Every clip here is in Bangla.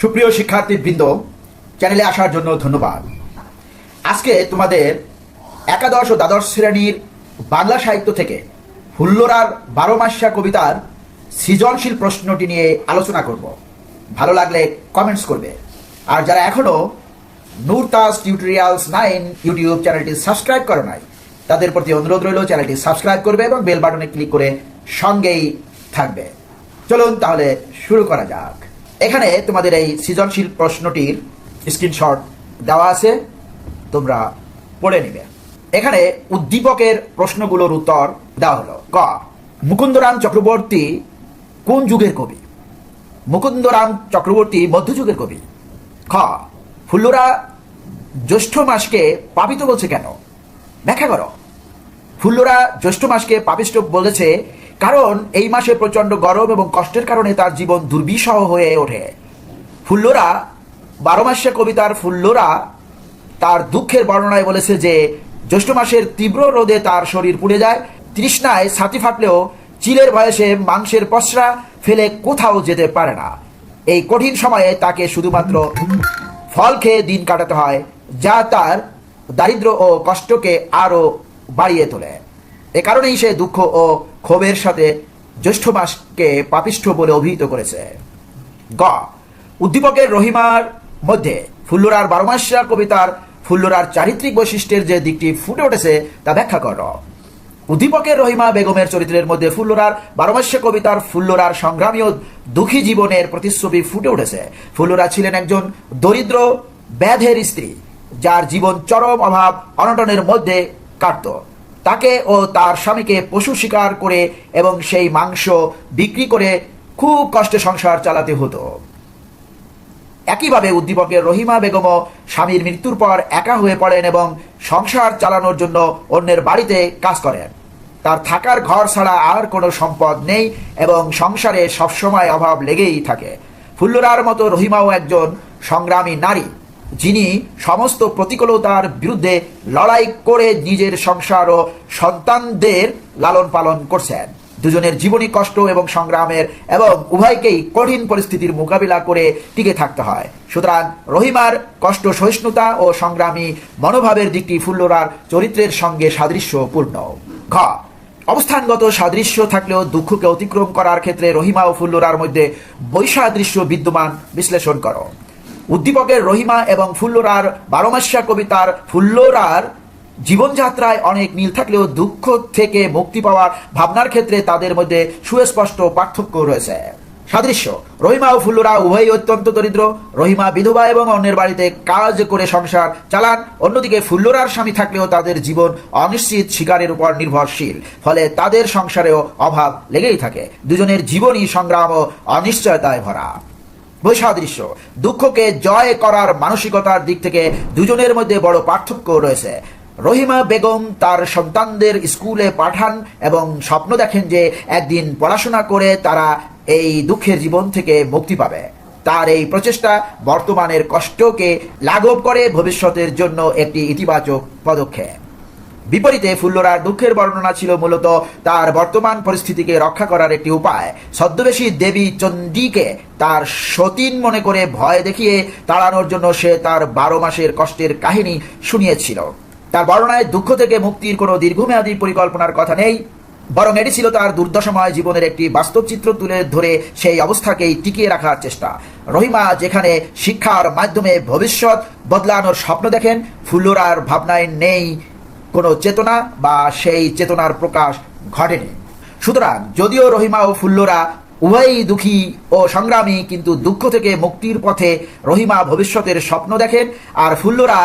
সুপ্রিয় শিক্ষার্থীবৃন্দ চ্যানেলে আসার জন্য ধন্যবাদ। আজকে তোমাদের একাদশ ও দ্বাদশ শ্রেণির বাংলা সাহিত্য থেকে হুল্লোরার বারো মাসিয়া কবিতার সৃজনশীল প্রশ্নটি নিয়ে আলোচনা করব। ভালো লাগলে কমেন্টস করবে। আর যারা এখনও নূরতাস টিউটোরিয়ালস নাইন ইউটিউব চ্যানেলটি সাবস্ক্রাইব করে নাই, তাদের প্রতি অনুরোধ রইল চ্যানেলটি সাবস্ক্রাইব করবে এবং বেল বাটনে ক্লিক করে সঙ্গেই থাকবে। চলুন তাহলে শুরু করা যাক। এখানে তোমাদের এই সৃজনশীল প্রশ্নটির স্ক্রিনশট দেওয়া আছে, তোমরা পড়ে নিবে। এখানে উদ্দীপকের প্রশ্নগুলোর উত্তর দেওয়া হলো, ক, মুকুন্দরাম চক্রবর্তী কোন যুগের কবি? মুকুন্দরাম চক্রবর্তী মধ্যযুগের কবি। খ, ফুল্লুরা জ্যৈষ্ঠ মাসকে পাপিত বলছে কেন? ব্যাখ্যা করো। ফুল্লুরা জ্যৈষ্ঠ মাসকে পাপিষ্ট বলেছে কারণ এই মাসে প্রচণ্ড গরম এবং কষ্টের কারণে তার জীবন দুর্বিষহ হয়ে ওঠে। ফুল্লুরা, বারো মাসে কবিতার ফুল্লুরা তার দুঃখের বর্ণনায় বলেছে যে, জ্যৈষ্ঠ মাসের তীব্র রোদে তার শরীর পুড়ে যায়। তৃষ্ণায় ছাতি ফাটলেও চিলের বয়সে মাংসের পসরা ফেলে কোথাও যেতে পারে না। এই কঠিন সময়ে তাকে শুধুমাত্র ফল খেয়ে দিন কাটাতে হয়, যা তার দারিদ্র ও কষ্টকে আরও বাড়িয়ে তোলে। এ কারণেই সে দুঃখ ও ক্ষোভের সাথে জ্যৈষ্ঠ মাসকে পাপিষ্ঠ বলে অভিহিত করেছে। গ। উদ্দীপকের রহিমার মধ্যে ফুল্লুরার বারোমাসিয়া কবিতার ফুল্লুরার চারিত্রিক বৈশিষ্ট্যের যে দিকটি ফুটে উঠেছে, তা ব্যাখ্যা কর। উদ্দীপকের রহিমা বেগমের চরিত্রের মধ্যে ফুল্লুরার বারোমাসিয়া কবিতার ফুল্লুরার সংগ্রামী ও দুঃখী জীবনের প্রতিচ্ছবি ফুটে উঠেছে। ফুল্লুরা ছিলেন একজন দরিদ্র, ব্যাধের স্ত্রী, যার জীবন চরম অভাব অনটনের মধ্যে কাটত। তাকে ও তার স্বামীকে পশু শিকার করে এবং সেই মাংস বিক্রি করে খুব কষ্টে সংসার চালাতে হতো। একইভাবে উদ্দীপকের রহিমা বেগমও স্বামীর মৃত্যুর পর একা হয়ে পড়েন এবং সংসার চালানোর জন্য অন্যের বাড়িতে কাজ করেন। তার থাকার ঘর ছাড়া আর কোনো সম্পদ নেই এবং সংসারে সবসময় অভাব লেগেই থাকে। ফুল্লরার মতো রহিমাও একজন সংগ্রামী নারী। যিনি সমস্ত প্রতিকূলতার বিরুদ্ধে লড়াই করে নিজের সংসার ও সন্তানদের লালন পালন করছেন। দুজনের জীবনী কষ্ট এবং সংগ্রামের এবং উভয়কেই কঠিন পরিস্থিতির মোকাবিলা করে টিকে থাকতে হয়। সুতরাং রহিমার কষ্ট সহিষ্ণুতা ও সংগ্রামী মনোভাবের দিকটি ফুল্লরার চরিত্রের সঙ্গে সাদৃশ্যপূর্ণ। ঘ, অবস্থানগত সাদৃশ্য থাকলেও দুঃখকে অতিক্রম করার ক্ষেত্রে রহিমা ও ফুল্লরার মধ্যে বৈসাদৃশ্য বিদ্যমান বিশ্লেষণ করো। উদ্দীপকের রহিমা এবং ফুল্লরার বারোমাসিয়া কবিতার ফুল্লরার জীবনযাত্রায় অনেক মিল থাকলেও দুঃখ থেকে মুক্তি পাওয়ার ভাবনার ক্ষেত্রে তাদের মধ্যে সুস্পষ্ট পার্থক্য রয়েছে। সাদৃশ্য, রহিমা ও ফুল্লরা উভয়ই অত্যন্ত দরিদ্র। রহিমা বিধবা এবং অন্যের বাড়িতে কাজ করে সংসার চালান। অন্যদিকে ফুল্লরার স্বামী থাকলেও তাদের জীবন অনিশ্চিত শিকারের উপর নির্ভরশীল। ফলে তাদের সংসারেও অভাব লেগেই থাকে। দুজনের জীবনই সংগ্রাম ও অনিশ্চয়তায় ভরা। বৈসাদৃশ্য। দুঃখকে জয় করার মানসিকতার দিক থেকে দুজনের মধ্যে বড় পার্থক্য রয়েছে। রহিমা বেগম তার সন্তানদের স্কুলে পাঠান এবং স্বপ্ন দেখেন যে একদিন পড়াশোনা করে তারা এই দুঃখের জীবন থেকে মুক্তি পাবে। তার এই প্রচেষ্টা বর্তমানের কষ্টকে লাঘব করে ভবিষ্যতের জন্য একটি ইতিবাচক পদক্ষেপ। বিপরীতে ফুল্লরার দুঃখের বর্ণনা ছিল মূলত তার বর্তমান পরিস্থিতিকে রক্ষা করার একটি উপায়। ছদ্মবেশী দেবী চণ্ডীকে তার সতীন মনে করে ভয় দেখিয়ে তাড়ানোর জন্য সে তার বারো মাসের কষ্টের কাহিনী শুনিয়েছিল। তার বর্ণনায় দুঃখ থেকে মুক্তির কোনো দীর্ঘমেয়াদী পরিকল্পনার কথা নেই, বরং এটি ছিল তার দুর্দশাময় জীবনের একটি বাস্তব চিত্র তুলে ধরে সেই অবস্থাকেই টিকিয়ে রাখার চেষ্টা। রহিমা যেখানে শিক্ষার মাধ্যমে ভবিষ্যৎ বদলানোর স্বপ্ন দেখেন, ফুল্লরার ভাবনায় নেই কোনো চেতনা বা সেই চেতনার প্রকাশ ঘটেনি। সুতরাং যদিও রহিমা ও ফুল্লরা উভয়ই দুঃখী ও সংগ্রামী, কিন্তু দুঃখ থেকে মুক্তির পথে রহিমা ভবিষ্যতের স্বপ্ন দেখেন আর ফুল্লরা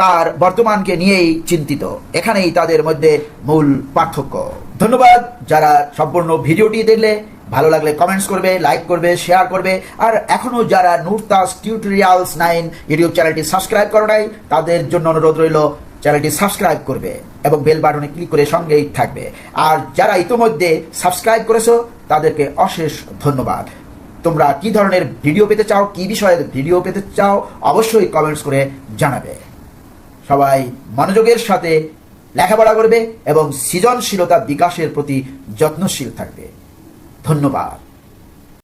তার বর্তমানকে নিয়েই চিন্তিত। এখানেই তাদের মধ্যে মূল পার্থক্য। ধন্যবাদ যারা সম্পূর্ণ ভিডিওটি দেখলে। ভালো লাগলে কমেন্টস করবে লাইক করবে শেয়ার করবে। আর এখনও যারা নুরতাস টিউটোরিয়ালস নাইন ইউটিউব চ্যানেলটি সাবস্ক্রাইব করো নাই, তাদের জন্য অনুরোধ রইল চ্যানেলটি সাবস্ক্রাইব করবে এবং বেল বাটনে ক্লিক করে সঙ্গেই থাকবে। আর যারা ইতোমধ্যে সাবস্ক্রাইব করেছ, তাদেরকে অশেষ ধন্যবাদ। তোমরা কি ধরনের ভিডিও পেতে চাও, কি বিষয়ের ভিডিও পেতে চাও, অবশ্যই কমেন্টস করে জানাবে। সবাই মনোযোগের সাথে লেখাপড়া করবে এবং সৃজনশীলতা বিকাশের প্রতি যত্নশীল থাকবে। ধন্যবাদ।